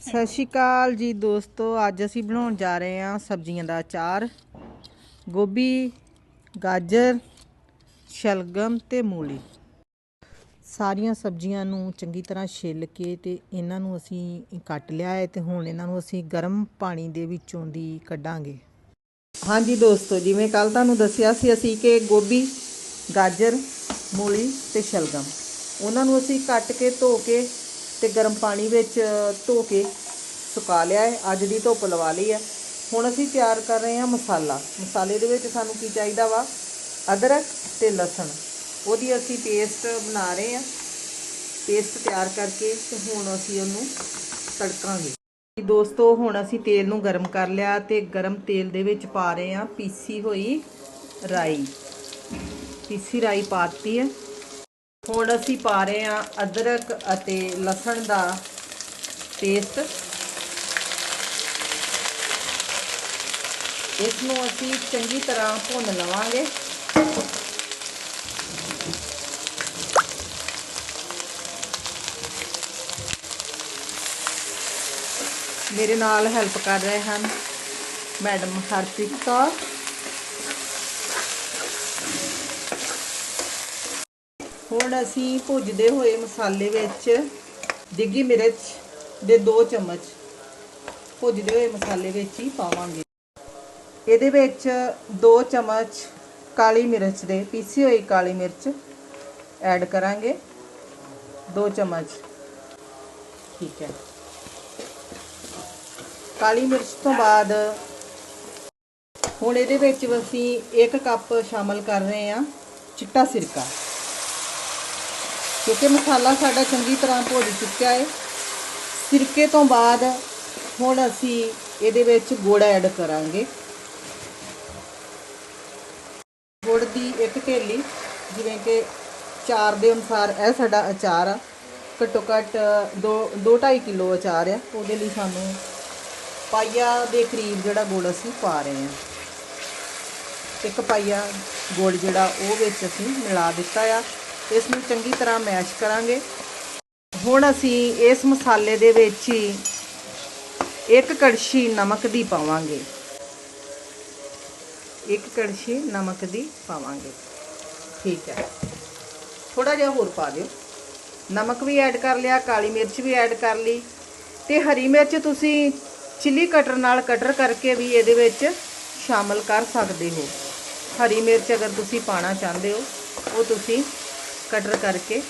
ਸਤਿ ਸ਼੍ਰੀ ਅਕਾਲ ਜੀ ਦੋਸਤੋ, ਅੱਜ ਅਸੀਂ ਬਣਾਉਣ ਜਾ ਰਹੇ ਹਾਂ ਸਬਜ਼ੀਆਂ ਦਾ ਅਚਾਰ। ਗੋਭੀ, ਗਾਜਰ, ਸ਼ਲਗਮ ਤੇ ਮੂਲੀ। ਸਾਰੀਆਂ ਸਬਜ਼ੀਆਂ ਨੂੰ ਚੰਗੀ ਤਰ੍ਹਾਂ ਛਿੱਲ ਕੇ ਤੇ ਇਹਨਾਂ ਨੂੰ ਅਸੀਂ ਕੱਟ ਲਿਆ ਹੈ ਤੇ ਹੁਣ ਇਹਨਾਂ ਨੂੰ ਅਸੀਂ ਗਰਮ ਪਾਣੀ ਦੇ ਵਿੱਚੋਂ ਦੀ ਕੱਢਾਂਗੇ। ਹਾਂਜੀ ਦੋਸਤੋ, ਜਿਵੇਂ ਕੱਲ ਤੁਹਾਨੂੰ ਦੱਸਿਆ ਸੀ ਅਸੀਂ ਕਿ ਗੋਭੀ, ਗਾਜਰ, ਮੂਲੀ ਤੇ ਸ਼ਲਗਮ। ਉਹਨਾਂ ਨੂੰ ਅਸੀਂ ਕੱਟ ਕੇ ਧੋ ਕੇ ਅਤੇ ਗਰਮ ਪਾਣੀ ਵਿੱਚ ਧੋ ਕੇ ਸੁਕਾ ਲਿਆ ਹੈ। ਅੱਜ ਦੀ ਧੁੱਪ ਲਵਾ ਲਈ ਹੈ। ਹੁਣ ਅਸੀਂ ਤਿਆਰ ਕਰ ਰਹੇ ਹਾਂ ਮਸਾਲਾ। ਮਸਾਲੇ ਦੇ ਵਿੱਚ ਸਾਨੂੰ ਕੀ ਚਾਹੀਦਾ ਵਾ? ਅਦਰਕ ਤੇ ਲਸਣ। ਉਹਦੀ ਅਸੀਂ ਪੇਸਟ ਬਣਾ ਰਹੇ ਹਾਂ। ਪੇਸਟ ਤਿਆਰ ਕਰਕੇ ਤੇ ਹੁਣ ਅਸੀਂ ਉਹਨੂੰ ਤੜਕਾਂਗੇ। ਦੋਸਤੋ, ਹੁਣ ਅਸੀਂ ਤੇਲ ਨੂੰ ਗਰਮ ਕਰ ਲਿਆ ਤੇ ਗਰਮ ਤੇਲ ਦੇ ਵਿੱਚ ਪਾ ਰਹੇ ਹਾਂ ਪੀਸੀ ਹੋਈ ਰਾਈ। ਪੀਸੀ ਰਾਈ ਪਾਤੀ ਹੈ। ਹੁਣ ਅਸੀਂ ਪਾ ਰਹੇ ਹਾਂ ਅਦਰਕ ਅਤੇ ਲਸਣ ਦਾ ਪੇਸਟ ਇਸ ਨੂੰ ਅਸੀਂ ਚੰਗੀ ਤਰ੍ਹਾਂ ਭੁੰਨ ਲਵਾਂਗੇ। ਮੇਰੇ ਨਾਲ ਹੈਲਪ ਕਰ ਰਹੇ ਹਨ ਮੈਡਮ ਹਰਪ੍ਰੀਤ ਕੌਰ। ਹੁਣ ਅਸੀਂ ਭੁੱਜਦੇ ਹੋਏ ਮਸਾਲੇ ਵਿੱਚ ਡਿੱਗੀ ਮਿਰਚ ਦੇ 2 ਚਮਚ ਭੁੱਜਦੇ ਹੋਏ ਮਸਾਲੇ ਵਿੱਚ ਹੀ ਪਾਵਾਂਗੇ। ਇਹਦੇ ਵਿੱਚ 2 ਚਮਚ ਕਾਲੀ ਮਿਰਚ ਦੇ, ਪੀਸੀ ਹੋਈ ਕਾਲੀ ਮਿਰਚ ਐਡ ਕਰਾਂਗੇ। 2 ਚਮਚ, ਠੀਕ ਹੈ। ਕਾਲੀ ਮਿਰਚ ਤੋਂ ਬਾਅਦ ਹੁਣ ਇਹਦੇ ਵਿੱਚ ਅਸੀਂ 1 ਕੱਪ ਸ਼ਾਮਲ ਕਰ ਰਹੇ ਹਾਂ ਚਿੱਟਾ ਸਿਰਕਾ। ਕਿਉਂਕਿ ਮਸਾਲਾ ਸਾਡਾ ਚੰਗੀ ਤਰ੍ਹਾਂ ਭੁੱਜ ਚੁੱਕਿਆ ਹੈ ਸਿਰਕੇ ਤੋਂ ਬਾਅਦ ਹੁਣ ਅਸੀਂ ਇਹਦੇ ਵਿੱਚ ਗੁੜ ਐਡ ਕਰਾਂਗੇ। ਗੁੜ ਦੀ ਇੱਕ ਢੇਲੀ ਜਿਵੇਂ ਕਿ ਚਾਰ ਦੇ ਅਨੁਸਾਰ ਇਹ ਸਾਡਾ ਅਚਾਰ ਆ। ਘੱਟੋ ਘੱਟ 2 2.5 ਕਿਲੋ ਅਚਾਰ ਆ। ਉਹਦੇ ਲਈ ਸਾਨੂੰ ਪਾਈਆ ਦੇ ਕਰੀਬ ਜਿਹੜਾ ਗੁੜ ਅਸੀਂ ਪਾ ਰਹੇ ਹਾਂ। ਇੱਕ ਪਾਈਆ ਗੁੜ ਜਿਹੜਾ ਉਹ ਵਿੱਚ ਅਸੀਂ ਮਿਲਾ ਦਿੱਤਾ ਆ। ਇਸ ਨੂੰ ਚੰਗੀ ਤਰ੍ਹਾਂ ਮੈਸ਼ ਕਰਾਂਗੇ। ਹੁਣ ਅਸੀਂ ਇਸ ਮਸਾਲੇ ਦੇ ਵਿੱਚ ਹੀ ਇੱਕ ਕੜਛੀ ਨਮਕ ਦੀ ਪਾਵਾਂਗੇ। ਇੱਕ ਕੜਛੀ ਨਮਕ ਦੀ ਪਾਵਾਂਗੇ। ਠੀਕ ਹੈ। ਥੋੜਾ ਜਿਹਾ ਹੋਰ ਪਾ ਦਿਓ। ਨਮਕ ਵੀ ਐਡ ਕਰ ਲਿਆ, ਕਾਲੀ ਮਿਰਚ ਵੀ ਐਡ ਕਰ ਲਈ ਤੇ ਹਰੀ ਮਿਰਚ ਤੁਸੀਂ ਚਿੱਲੀ ਕਟਰ ਨਾਲ ਕਟਰ ਕਰਕੇ ਵੀ ਇਹਦੇ ਵਿੱਚ ਸ਼ਾਮਲ ਕਰ ਸਕਦੇ ਹੋ। ਹਰੀ ਮਿਰਚ ਅਗਰ ਤੁਸੀਂ ਪਾਣਾ ਚਾਹੁੰਦੇ ਹੋ, ਉਹ ਤੁਸੀਂ ਕਟਰ ਕਰਕੇ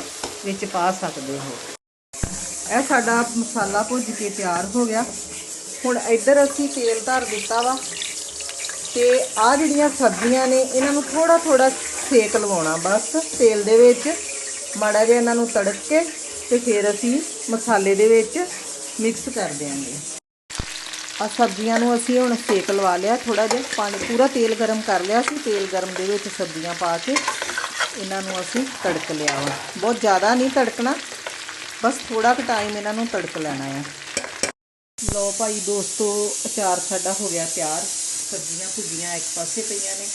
ਵਿੱਚ ਪਾ ਸਕਦੇ ਹੋ। ਇਹ ਸਾਡਾ ਮਸਾਲਾ ਭੁੱਜ ਕੇ ਤਿਆਰ ਹੋ ਗਿਆ। ਹੁਣ ਇੱਧਰ ਅਸੀਂ ਤੇਲ ਧਰ ਦਿੱਤਾ ਵਾ ਤੇ ਆ ਜਿਹੜੀਆਂ ਸਬਜ਼ੀਆਂ ਨੇ, ਇਹਨਾਂ ਨੂੰ ਥੋੜਾ ਥੋੜਾ ਸੇਕ ਲਵਾਉਣਾ ਬਸ। ਤੇਲ ਦੇ ਵਿੱਚ, ਮਾੜਾ ਜਿਹਾ ਇਹਨਾਂ ਨੂੰ ਤੜਕ ਕੇ ਤੇ ਫਿਰ ਅਸੀਂ ਮਸਾਲੇ ਦੇ ਵਿੱਚ ਮਿਕਸ ਕਰ ਦਿਆਂਗੇ। ਆ ਸਬਜ਼ੀਆਂ ਨੂੰ ਅਸੀਂ ਹੁਣ ਸੇਕ ਲਵਾ ਲਿਆ ਥੋੜਾ ਜਿਹਾ। ਪਾਣੀ, ਪੂਰਾ ਤੇਲ ਗਰਮ ਕਰ ਲਿਆ ਸੀ। ਤੇਲ ਗਰਮ ਦੇ ਵਿੱਚ ਸਬਜ਼ੀਆਂ ਪਾ ਕੇ ਇਹਨਾਂ ਨੂੰ ਅਸੀਂ ਤੜਕ ਲਿਆ ਵਾ। ਬਹੁਤ ਜ਼ਿਆਦਾ ਨਹੀਂ ਤੜਕਣਾ, ਬਸ ਥੋੜਾ ਕੁ ਟਾਈਮ ਇਹਨਾਂ ਨੂੰ ਤੜਕ ਲੈਣਾ ਆ। ਲੋ ਭਾਈ ਦੋਸਤੋ, ਅਚਾਰ ਸਾਡਾ ਹੋ ਗਿਆ ਤਿਆਰ। ਸਬਜ਼ੀਆਂ ਭੁੱਜੀਆਂ ਇੱਕ ਪਾਸੇ ਪਈਆਂ ਨੇ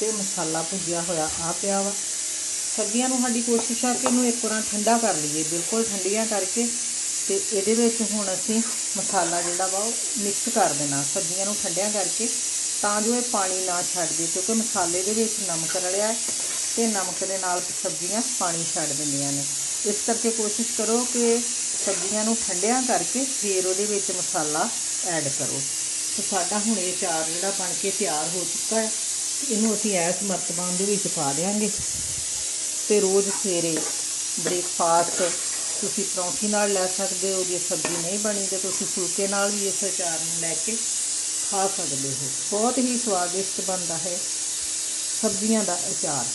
ਤੇ ਮਸਾਲਾ ਭੁੱਜਿਆ ਹੋਇਆ ਆ ਪਿਆ ਵਾ। ਸਬਜ਼ੀਆਂ ਨੂੰ ਸਾਡੀ ਕੋਸ਼ਿਸ਼ ਆ ਕਿ ਇਹਨੂੰ ਇੱਕ ਵਾਰ ਠੰਡਾ ਕਰ ਲਈਏ, ਬਿਲਕੁਲ ਠੰਡੀਆਂ ਕਰਕੇ ਤੇ ਇਹਦੇ ਵਿੱਚ ਹੁਣ ਅਸੀਂ ਮਸਾਲਾ ਜਿਹੜਾ ਵਾ ਉਹ ਮਿਕਸ ਕਰ ਦੇਣਾ। ਸਬਜ਼ੀਆਂ ਨੂੰ ਠੰਡਿਆਂ ਕਰਕੇ ਤਾਂ ਜੋ ਇਹ ਪਾਣੀ ਨਾ ਛੱਡ ਦੇ ਕਿਉਂਕਿ ਮਸਾਲੇ ਦੇ ਵਿੱਚ ਨਮਕ ਰਲਿਆ ਤੇ ਨਮਕ ਦੇ ਨਾਲ ਸਬਜ਼ੀਆਂ ਪਾਣੀ ਛੱਡ ਦਿੰਦੀਆਂ ਨੇ। ਇਸ ਕਰਕੇ ਕੋਸ਼ਿਸ਼ ਕਰੋ ਕਿ ਸਬਜ਼ੀਆਂ ਨੂੰ ਠੰਡਿਆਂ ਕਰਕੇ ਫਿਰ ਉਹਦੇ ਵਿੱਚ ਮਸਾਲਾ ਐਡ ਕਰੋ। ਤੇ ਸਾਡਾ ਹੁਣ ਇਹ ਚਾਰ ਜਿਹੜਾ ਬਣ ਕੇ ਤਿਆਰ ਹੋ ਚੁੱਕਾ ਹੈ, ਇਹਨੂੰ ਅਸੀਂ ਐਸ ਮਰਤਬਾਨ ਦੇ ਵਿੱਚ ਪਾ ਦੇਵਾਂਗੇ ਤੇ ਰੋਜ਼ ਸਵੇਰੇ ਬ੍ਰੇਕਫਾਸਟ ਤੁਸੀਂ ਪਰੌਂਠੀ ਨਾਲ ਲੈ ਸਕਦੇ ਹੋ, ਜੇ ਸਬਜ਼ੀ ਨਹੀਂ ਬਣੀ ਤੇ ਤੁਸੀਂ ਫੁਲਕੇ ਨਾਲ ਵੀ ਇਸ ਅਚਾਰ ਨੂੰ ਲੈ ਕੇ ਖਾ ਸਕਦੇ ਹੋ। ਬਹੁਤ ਹੀ ਸਵਾਦਿਸ਼ਟ ਬਣਦਾ ਹੈ ਸਬਜ਼ੀਆਂ ਦਾ ਅਚਾਰ।